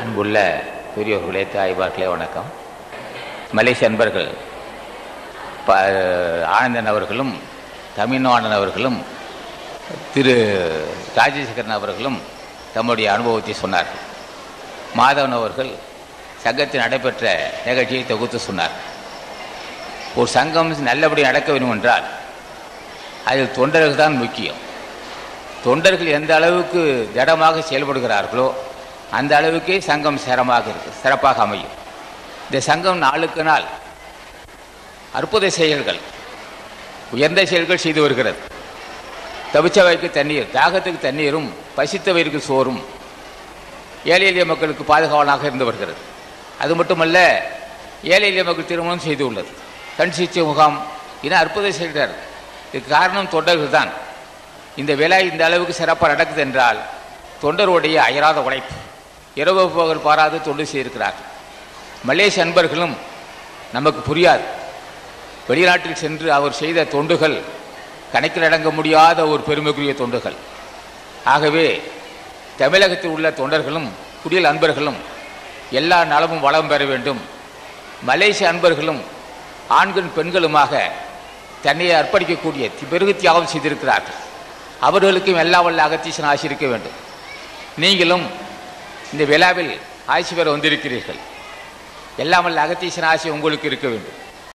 அன்புள்ள பெரியோர்களே தாய்பார்களே வணக்கம். மலேசிய அன்பர்கள் ப ஆனந்தன் அவர்களும் தமிழ்நாடன் அவர்களும் திரு ராஜசேகரன் அவர்களும் தம்முடைய அனுபவத்தை சொன்னார்கள். மாதவன் அவர்கள் சங்கத்தில் நடைபெற்ற நிகழ்ச்சியை தொகுத்து சொன்னார். ஒரு சங்கம் நல்லபடி நடக்க வேண்டும் என்றால் அதில் தொண்டர்கள் தான் முக்கியம். தொண்டர்கள் எந்த அளவுக்கு திடமாக செயல்படுகிறார்களோ அந்த அளவுக்கே சங்கம் சிரமமாக இருக்கு சிறப்பாக அமையும். இந்த சங்கம் நாளுக்கு நாள் அற்புத செயல்கள் உயர்ந்த செயல்கள் செய்து வருகிறது. தவிச்சவைக்கு தண்ணீர் தாகத்துக்கு தண்ணீரும் பசித்தவருக்கு சோறும் ஏழை எளிய மக்களுக்கு பாதுகாவலாக இருந்து வருகிறது. அது மட்டுமல்ல ஏழை எளிய மக்கள் திருமணம் செய்து உள்ளது. கண் சிகிச்சை முகாம் என அற்புத செய்கிறார் இதுக்கு காரணம் தொண்டர்கள் தான். இந்த விழா இந்த அளவுக்கு சிறப்பாக நடக்குது என்றால் தொண்டருடைய அயராத உழைப்பு. இரவு போகல் பாராது தொண்டு செய்திருக்கிறார்கள். மலேசிய அன்பர்களும் நமக்கு புரியாது. வெளிநாட்டில் சென்று அவர் செய்த தொண்டுகள் கணக்கில் அடங்க முடியாத ஒரு பெருமைக்குரிய தொண்டுகள். ஆகவே தமிழகத்தில் உள்ள தொண்டர்களும் குடியல் அன்பர்களும் எல்லா நலமும் வளம் பெற வேண்டும். மலேசிய அன்பர்களும் ஆண்களும் பெண்களுமாக தன்னை அர்ப்பணிக்கக்கூடிய பெருகு தியாகம் செய்திருக்கிறார்கள். அவர்களுக்கும் எல்லா வல்ல அகத்தீசன் ஆசிரிக்க வேண்டும். நீங்களும் இந்த விழாவில் ஆட்சி பெற வந்திருக்கிறீர்கள். எல்லாம் வல்ல அகத்தீசன் ஆசி உங்களுக்கு இருக்க வேண்டும்.